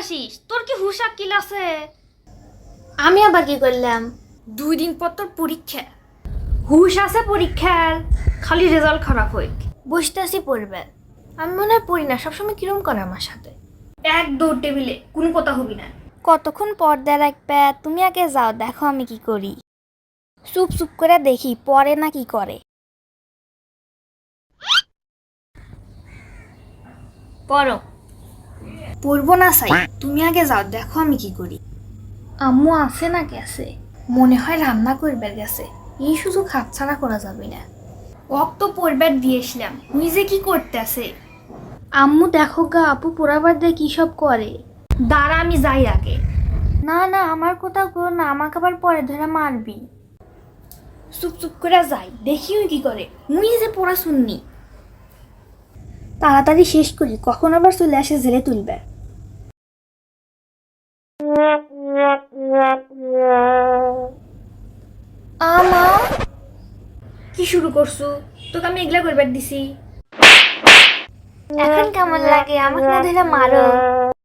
আসিস তোর কি হুশ আকিল আছে? আমি আবার কি করলাম? দুই দিন পর তোর পরীক্ষা। হুশ আছে পরীক্ষার খালি রেজাল্ট খারাপ হইক বসতেছি পড়বে। আমি মনে হয় পড়ি না সবসময় কিরম করে আমার সাথে? এক দৌড় টেবিলে কোনো কথা হবি না। কতক্ষণ পর্দা রাখবে তুমি আগে যাও দেখো আমি কি করি। চুপ চুপ করে দেখি পরে না কি করে? পড়ো। পড়ব না সাই তুমি আগে যাও দেখো আমি কি করি। আম্মু আছে না গেছে মনে হয় রান্না করবে গেছে এই সুযোগ হাতছাড়া করা যাবে না। ওক তো পড়বার দিয়েছিলাম তুই যে কি করতেছে? আম্মু দেখো গা আপু পোড়াবার দিয়ে কি সব করে? দাঁড়া আমি যাই আগে। না না আমার কোথাও করো না আমাকে আবার পরে ধরে মারবি। চুপ চুপ করে যাই দেখি ওই কি করে মুই যে পড়া শুননি। তাড়াতাড়ি শেষ করি কখন আবার চলে আসে জেলে তুলবে। আমা, কি শুরু করছ? তোকে আমি এগুলা করবার দিছি। এখন কেমন লাগে? আমাকে না ধরে মারো।